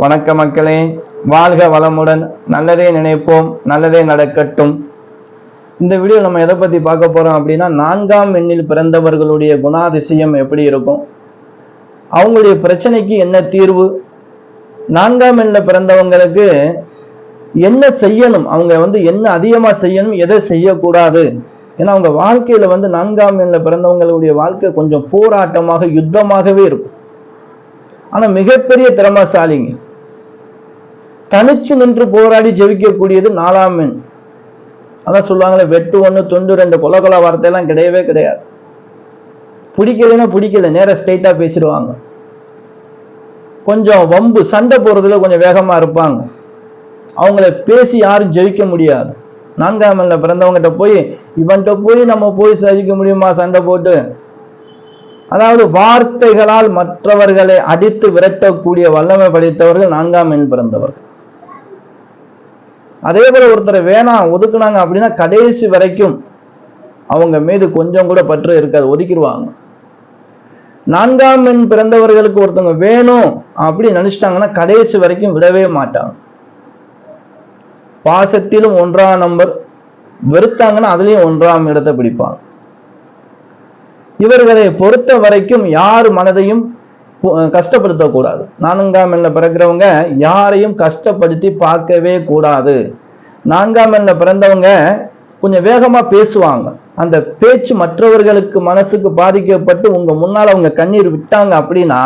வணக்க மக்களே வாழ்க வளமுடன் நல்லதே நினைப்போம் நல்லதே நடக்கட்டும். இந்த வீடியோ நம்ம எதை பத்தி பார்க்க போறோம் அப்படின்னா நான்காம் எண்ணில் பிறந்தவர்களுடைய குணாதிசயம் எப்படி இருக்கும்? அவங்களுடைய பிரச்சனைக்கு என்ன தீர்வு? நான்காம் எண்ணில் பிறந்தவங்களுக்கு என்ன செய்யணும்? அவங்க வந்து என்ன அதிகமா செய்யணும்? எதை செய்யக்கூடாது? ஏன்னா அவங்க வாழ்க்கையில வந்து நான்காம் எண்ணில் பிறந்தவங்களுடைய வாழ்க்கை கொஞ்சம் போராட்டமாக யுத்தமாகவே இருக்கும். ஆனா மிகப்பெரிய திறமசாலிங்க. தனிச்சு நின்று போராடி ஜெயிக்கக்கூடியது நாலாம் எண். அதான் சொல்லுவாங்களே வெட்டு ஒன்று தொண்டு ரெண்டு கொல கொல வார்த்தையெல்லாம் கிடையவே கிடையாது. பிடிக்கலன்னா பிடிக்கல நேராக ஸ்ட்ரைட்டாக பேசிடுவாங்க. கொஞ்சம் வம்பு சண்டை போகிறதுல கொஞ்சம் வேகமாக இருப்பாங்க. அவங்கள பேசி யாரும் ஜெயிக்க முடியாது. நான்காம் பிறந்தவங்ககிட்ட போய் இவன்கிட்ட போய் நம்ம போய் ஜெயிக்க முடியுமா? சண்டை போட்டு. அதாவது வார்த்தைகளால் மற்றவர்களை அடித்து விரட்டக்கூடிய வல்லமை படைத்தவர்கள் நான்காம் எண் பிறந்தவர்கள். அதே போல ஒருத்தரை வேணாம் ஒதுக்குனாங்க அப்படின்னா கடைசி வரைக்கும் அவங்க மீது கொஞ்சம் கூட பற்று இருக்காது ஒதுக்கிடுவாங்க. நான்காம் எண் பிறந்தவர்களுக்கு ஒருத்தவங்க வேணும் அப்படின்னு நினைச்சிட்டாங்கன்னா கடைசி வரைக்கும் விடவே மாட்டாங்க. பாசத்திலும் ஒன்றாம் நம்பர் வெறுத்தாங்கன்னா அதுலயும் ஒன்றாம் இடத்தை பிடிப்பாங்க. இவர்களை பொறுத்த வரைக்கும் யார் மனதையும் கஷ்டப்படுத்தக்கூடாது. நான்காம் எண்ணில் பிறக்கிறவங்க யாரையும் கஷ்டப்படுத்தி பார்க்கவே கூடாது. நான்காம் எண்ணில் பிறந்தவங்க கொஞ்சம் வேகமாக பேசுவாங்க. அந்த பேச்சு மற்றவர்களுக்கு மனசுக்கு பாதிக்கப்பட்டு உங்கள் முன்னால் அவங்க கண்ணீர் விட்டாங்க அப்படின்னா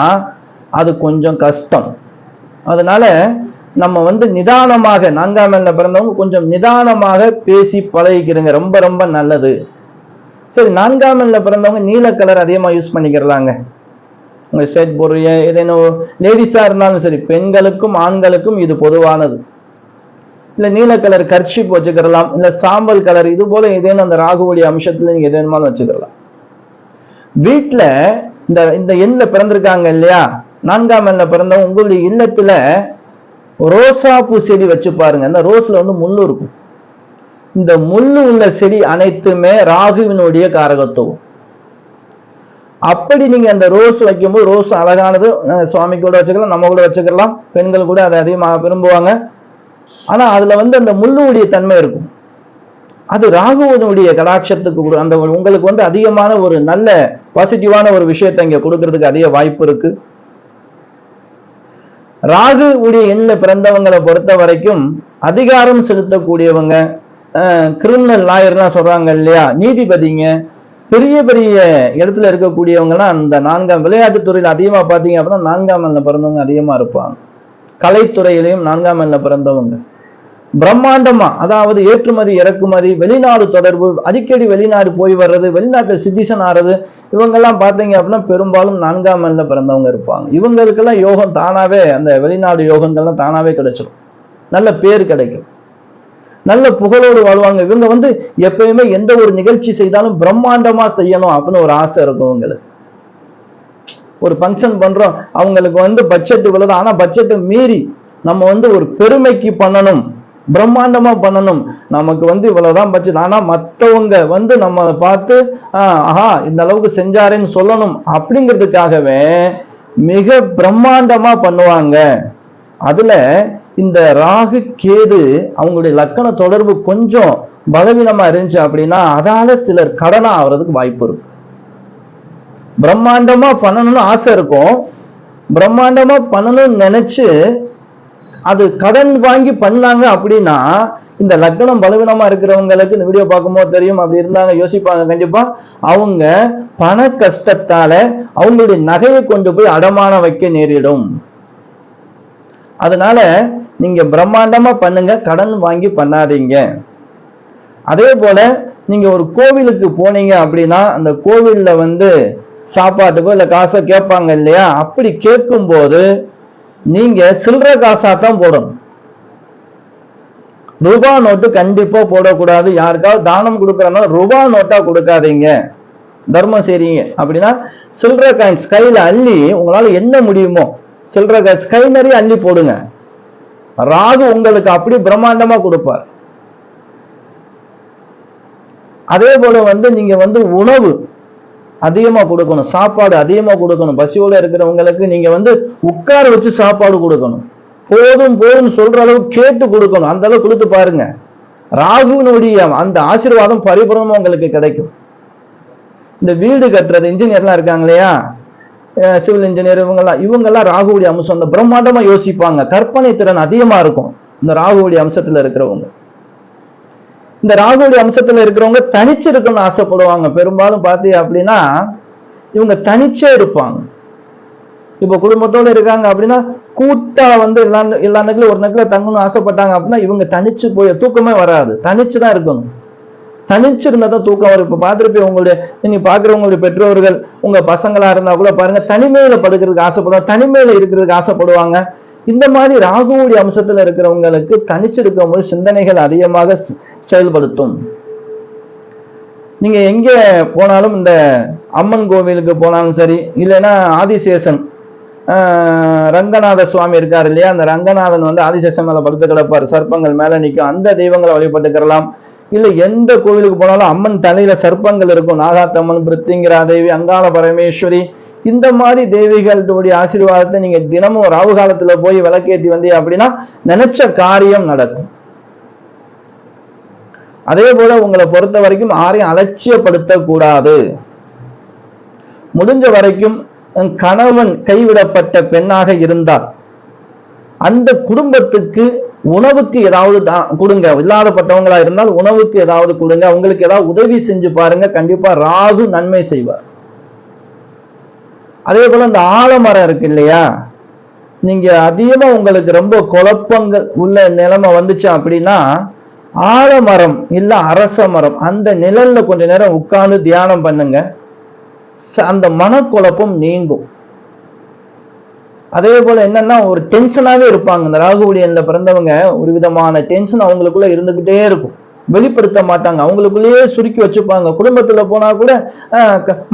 அது கொஞ்சம் கஷ்டம். அதனால நம்ம வந்து நிதானமாக நான்காம் எண்ணில் பிறந்தவங்க கொஞ்சம் நிதானமாக பேசி பழகிக்கிறங்க. ரொம்ப ரொம்ப நல்லது. சரி நான்காம் எண்ணில் பிறந்தவங்க நீல கலர் அதிகமா யூஸ் பண்ணிக்கிறலாங்க உங்கள் ஷர்ட் பொருள் ஏதேனும் லேடிஸா இருந்தாலும் சரி பெண்களுக்கும் ஆண்களுக்கும் இது பொதுவானது. இல்ல நீல கலர் கர்ஷிப் வச்சுக்கிறலாம் இல்ல சாம்பல் கலர் இது போல ஏதேனும் அந்த ராகுவலி அம்சத்துல நீங்கள் எதேனுமாலும் வச்சுக்கிறலாம் வீட்டுல இந்த இந்த எண்ணில் பிறந்திருக்காங்க இல்லையா? நான்காம் எண்ணில் பிறந்தவங்க உங்களுடைய இல்லத்துல ரோசா பூ செடி வச்சு பாருங்க. அந்த ரோஸ்ல வந்து முள்ளு இருக்கும். இந்த முள்ளு உள்ள செடி அனைத்துமே ராகுவினுடைய காரகத்துவம். அப்படி நீங்க அந்த ரோஸ் வைக்கும்போது ரோஸ் அழகானது சுவாமி கூட வச்சுக்கலாம் நம்ம கூட வச்சுக்கலாம் பெண்கள் கூட அதை அதிகமாக விரும்புவாங்க. ஆனா அதுல வந்து அந்த முள்ளுடைய தன்மை இருக்கும். அது ராகுவனுடைய கடாட்சத்துக்கு அந்த உங்களுக்கு வந்து அதிகமான ஒரு நல்ல பாசிட்டிவான ஒரு விஷயத்தை இங்க கொடுக்கறதுக்கு அதிக வாய்ப்பு இருக்கு. ராகு உடைய எண்ணில் பிறந்தவங்களை பொறுத்த வரைக்கும் அதிகாரம் செலுத்தக்கூடியவங்க கிரிமினல் லாயர்லாம் சொல்றாங்க இல்லையா? நீதிபதிங்க. பெரிய பெரிய இடத்துல இருக்கக்கூடியவங்கலாம் அந்த நான்காம் விளையாட்டு துறையில் அதிகமா பார்த்தீங்க அப்படின்னா நான்காம் எண்ணில் பிறந்தவங்க அதிகமா இருப்பாங்க. கலைத்துறையிலையும் நான்காம் எண்ணில் பிறந்தவங்க. பிரம்மாண்டமா அதாவது ஏற்றுமதி இறக்குமதி வெளிநாடு தொடர்பு அடிக்கடி வெளிநாடு போய் வர்றது வெளிநாட்டில் சிட்டிசன் ஆறது இவங்கெல்லாம் பார்த்தீங்க அப்படின்னா பெரும்பாலும் நான்காம் எண்ணில் பிறந்தவங்க இருப்பாங்க. இவங்களுக்கெல்லாம் யோகம் தானாவே அந்த வெளிநாடு யோகங்கள்லாம் தானாவே கிடைச்சிடும் நல்ல பேர் கிடைக்கும். நல்ல புகழோடு வாழ்வாங்க. இவங்க வந்து எப்பயுமே எந்த ஒரு நிகழ்ச்சி செய்தாலும் பிரம்மாண்டமா செய்யணும் அப்படின்னு ஒரு ஆசை இருக்கும் இவங்களுக்கு. ஒரு ஃபங்க்ஷன் பண்றோம் அவங்களுக்கு வந்து பட்ஜெட் இவ்வளவு ஆனா பட்ஜெட்டை மீறி நம்ம வந்து ஒரு பெருமைக்கு பண்ணணும் பிரம்மாண்டமா பண்ணணும். நமக்கு வந்து இவ்வளவுதான் பட்ஜெட் ஆனா மத்தவங்க வந்து நம்ம பார்த்து ஆஹ், ஆஹா இந்த அளவுக்கு செஞ்சாரேன்னு சொல்லணும். அப்படிங்கிறதுக்காகவே மிக பிரம்மாண்டமா பண்ணுவாங்க. அதுல இந்த ராகு கேது அவங்களுடைய லக்கண தொடர்பு கொஞ்சம் பலவீனமா இருந்துச்சு அப்படின்னா அதால சிலர் கடனா ஆகிறதுக்கு வாய்ப்பு இருக்கு. பிரம்மாண்டமா பண்ணணும்னு ஆசை இருக்கும். பிரம்மாண்டமா பண்ணணும்னு நினைச்சு அது கடன் வாங்கி பண்ணாங்க அப்படின்னா இந்த லக்னம் பலவீனமா இருக்கிறவங்களுக்கு இந்த வீடியோ பார்க்கும்போது தெரியும். அப்படி இருந்தாங்க யோசிப்பாங்க. கண்டிப்பா அவங்க பண கஷ்டத்தால அவங்களுடைய நகையை கொண்டு போய் அடமானம் வைக்க நேரிடும். அதனால நீங்க பிரம்மாண்டமா பண்ணுங்க கடன் வாங்கி பண்ணாதீங்க. அதே போல நீங்க ஒரு கோவிலுக்கு போனீங்க அப்படின்னா அந்த கோவில்ல வந்து சாப்பாட்டுக்கோ இல்ல காசோ கேட்பாங்க இல்லையா? அப்படி கேட்கும் போது நீங்க சில்லற காசா தான் போடணும். ரூபா நோட்டு கண்டிப்பா போடக்கூடாது. யாருக்காவது தானம் கொடுக்குறனா ரூபா நோட்டா கொடுக்காதீங்க. தர்மம் செய்றீங்க அப்படின்னா சில்லற காயின்ஸ் கையில அள்ளி உங்களால என்ன முடியுமோ சில்லற காயின்ஸ் கை நிறைய அள்ளி போடுங்க. ராகு உங்களுக்கு அப்படி பிரம்மாண்டமா கொடுப்பார். அதே போல வந்து நீங்க வந்து உணவு அதிகமா கொடுக்கணும் சாப்பாடு அதிகமா கொடுக்கணும். பசியோட இருக்கிறவங்களுக்கு நீங்க வந்து உட்கார வச்சு சாப்பாடு கொடுக்கணும். போதும் போதும் சொல்ற அளவு கேட்டு கொடுக்கணும். அந்த அளவு கொடுத்து பாருங்க. ராகுவினுடைய அந்த ஆசீர்வாதம் பரிபூர்ணமா உங்களுக்கு கிடைக்கும். இந்த வீடு கட்டுறது இன்ஜினியர்லாம் இருக்காங்க இல்லையா? சிவில் இன்ஜினியர் இவங்கெல்லாம் இவங்கெல்லாம் ராகுவுடைய அம்சம். அந்த பிரம்மாண்டமா யோசிப்பாங்க. கற்பனை திறன் அதிகமா இருக்கும். இந்த ராகுவுடைய அம்சத்துல இருக்கிறவங்க. இந்த ராகுவுடைய அம்சத்துல இருக்கிறவங்க தனிச்சு இருக்கணும்னு ஆசைப்படுவாங்க. பெரும்பாலும் பார்த்தீங்க அப்படின்னா இவங்க தனிச்சே இருப்பாங்க. இப்போ குடும்பத்தோட இருக்காங்க அப்படின்னா கூட்டா வந்து எல்லா எல்லா நகலும் ஒரு நகல தங்கணும்னு ஆசைப்பட்டாங்க அப்படின்னா இவங்க தனிச்சு போய் தூக்கமே வராது. தனிச்சு தான் இருக்கணும். தனிச்சு தான் தூக்கம் வரும். இப்ப பார்த்துருப்பீங்க உங்களுடைய நீங்க பாக்குறவங்களுடைய பெற்றோர்கள் உங்க பசங்களா இருந்தா கூட பாருங்க தனிமையில படுக்கிறதுக்கு ஆசைப்படுவாங்க தனிமையில இருக்கிறதுக்கு ஆசைப்படுவாங்க. இந்த மாதிரி ராகுவுடைய அம்சத்துல இருக்கிறவங்களுக்கு தனிச்சு இருக்கும்போது சிந்தனைகள் அதிகமாக செ- செயல்படுத்தும். நீங்க எங்க போனாலும் இந்த அம்மன் கோவிலுக்கு போனாலும் சரி இல்லைன்னா ஆதிசேஷன் ஆஹ் ரங்கநாத சுவாமி இருக்கார் இல்லையா அந்த ரங்கநாதன் வந்து ஆதிசேஷன் மேல படுத்து கிடப்பார். சர்ப்பங்கள் மேல நிற்கும் அந்த தெய்வங்களை வழிபட்டுக்கிறலாம். இல்ல எந்த கோவிலுக்கு போனாலும் அம்மன் தலையில சர்ப்பங்கள் இருக்கும். நாகாத்தம்மன் பிருத்திங்கிரா தேவி அங்காள பரமேஸ்வரி இந்த மாதிரி தேவிகளுடைய ஆசீர்வாதத்தை நீங்க தினமும் ராவு காலத்துல போய் விளக்கேத்தி வந்தீங்க அப்படின்னா நினைச்ச காரியம் நடக்கும். அதே போல உங்களை பொறுத்த வரைக்கும் யாரையும் அலட்சியப்படுத்த கூடாது முடிஞ்ச வரைக்கும் கணவன் கைவிடப்பட்ட பெண்ணாக இருந்தார் அந்த குடும்பத்துக்கு உணவுக்கு ஏதாவது கொடுங்க. இல்லாதப்பட்டவங்களா இருந்தால் உணவுக்கு ஏதாவது கொடுங்க. அவங்களுக்கு ஏதாவது உதவி செஞ்சு பாருங்க. கண்டிப்பா ராகு நன்மை செய்வார். அதே போல இந்த ஆலமரம் இருக்கு இல்லையா? நீங்க அதிகமா உங்களுக்கு ரொம்ப குழப்பங்கள் உள்ள நிலைமை வந்துச்சு அப்படின்னா ஆலமரம் இல்ல அரச மரம் அந்த நிழல்ல கொஞ்ச நேரம் உட்கார்ந்து தியானம் பண்ணுங்க. ச- அந்த மனக்குழப்பம் நீங்கும். அதே போல என்னன்னா ஒரு டென்ஷனாவே இருப்பாங்க. இந்த ராகுவுடியன்ல பிறந்தவங்க ஒரு விதமான டென்ஷன் அவங்களுக்குள்ள இருந்துகிட்டே இருக்கும். வெளிப்படுத்த மாட்டாங்க. அவங்களுக்குள்ளேயே சுருக்கி வச்சுப்பாங்க. குடும்பத்துல போனா கூட ஆஹ், க-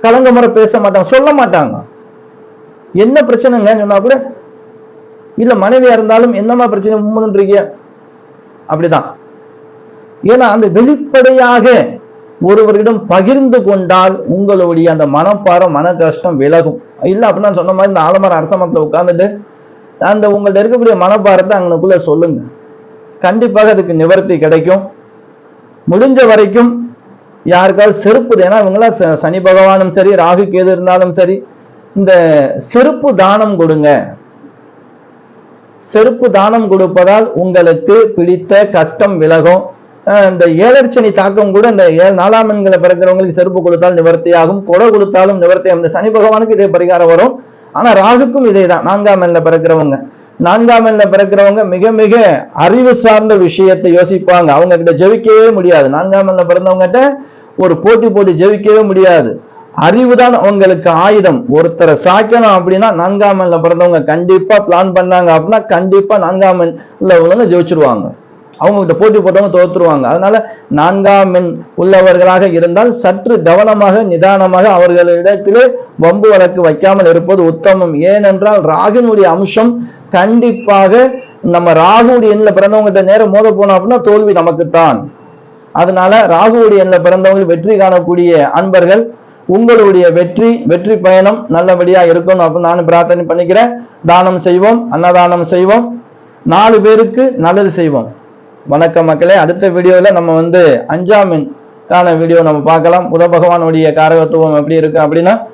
கலங்க முறை பேச மாட்டாங்க. சொல்ல மாட்டாங்க. என்ன பிரச்சனைங்க சொன்னா கூட இல்ல மனைவியா இருந்தாலும் என்னமா பிரச்சனை? உண்மைன்றீங்க அப்படிதான். ஏன்னா அந்த வெளிப்படையாக ஒருவரிடம் பகிர்ந்து கொண்டால் உங்களுடைய அந்த மனப்பாரம் மன கஷ்டம் விலகும். இல்ல அப்படின்னா சொன்ன மாதிரி இந்த ஆலமரம் அரசமரத்துல உட்காந்துட்டு அந்த உங்கள்ட்ட இருக்கக்கூடிய மனப்பாரத்தை அங்கனுக்குள்ள சொல்லுங்க. கண்டிப்பாக அதுக்கு நிவர்த்தி கிடைக்கும். முடிஞ்ச வரைக்கும் யாருக்காவது செருப்பு ஏன்னா இவங்களாம் ச- சனி பகவானும் சரி ராகு கேது இருந்தாலும் சரி இந்த செருப்பு தானம் கொடுங்க. செருப்பு தானம் கொடுப்பதால் உங்களுக்கு பிடித்த கஷ்டம் விலகும். இந்த ஏழர்ச்சனி தாக்கம் கூட இந்த ஏழு நாலாம் எண்களை பிறக்கிறவங்களுக்கு செருப்பு கொடுத்தால் நிவர்த்தியாகும் கொடை கொடுத்தாலும் நிவர்த்தியாகும். இந்த சனி பகவானுக்கு இதே பரிகாரம் வரும். ஆனா ராகுக்கும் இதே தான் நான்காம் எண்ணில் பிறக்கிறவங்க. நான்காம் எண்ணில் பிறக்கிறவங்க மிக மிக அறிவு சார்ந்த விஷயத்தை யோசிப்பாங்க. அவங்க கிட்ட ஜெயிக்கவே முடியாது. நான்காம் எண்ணில் பிறந்தவங்ககிட்ட ஒரு போட்டி போட்டு ஜெயிக்கவே முடியாது. அறிவுதான் அவங்களுக்கு ஆயுதம். ஒருத்தரை சாய்க்கணும் அப்படின்னா நான்காம் எண்ணில் பிறந்தவங்க கண்டிப்பா பிளான் பண்ணாங்க அப்படின்னா கண்டிப்பா நான்காம் எண்ணில் உள்ளவங்க ஜெயிச்சிருவாங்க அவங்க கிட்ட போட்டி போட்டவங்க தோத்துருவாங்க. அதனால நான்காம் எண் உள்ளவர்களாக இருந்தால் சற்று கவனமாக நிதானமாக அவர்களிடத்திலே வம்பு வழக்கு வைக்காமல் இருப்பது உத்தமம். ஏனென்றால் ராகுனுடைய அம்சம் கண்டிப்பாக நம்ம ராகுடைய எண்ணில் பிறந்தவங்கிட்ட நேரம் மோத போனோம் அப்படின்னா தோல்வி நமக்குத்தான். அதனால ராகுவுடைய எண்ணில் பிறந்தவங்க வெற்றி காணக்கூடிய அன்பர்கள் உங்களுடைய வெற்றி வெற்றி பயணம் நல்லபடியா இருக்கணும் அப்படின்னு நான் பிரார்த்தனை பண்ணிக்கிறேன். தானம் செய்வோம் அன்னதானம் செய்வோம். நாலு பேருக்கு நல்லது செய்வோம். வணக்கம் மக்களே. அடுத்த வீடியோவில் நம்ம வந்து அஞ்சாம் கான வீடியோ நம்ம பார்க்கலாம். புத பகவானுடைய காரகத்துவம் எப்படி இருக்கு அப்படின்னா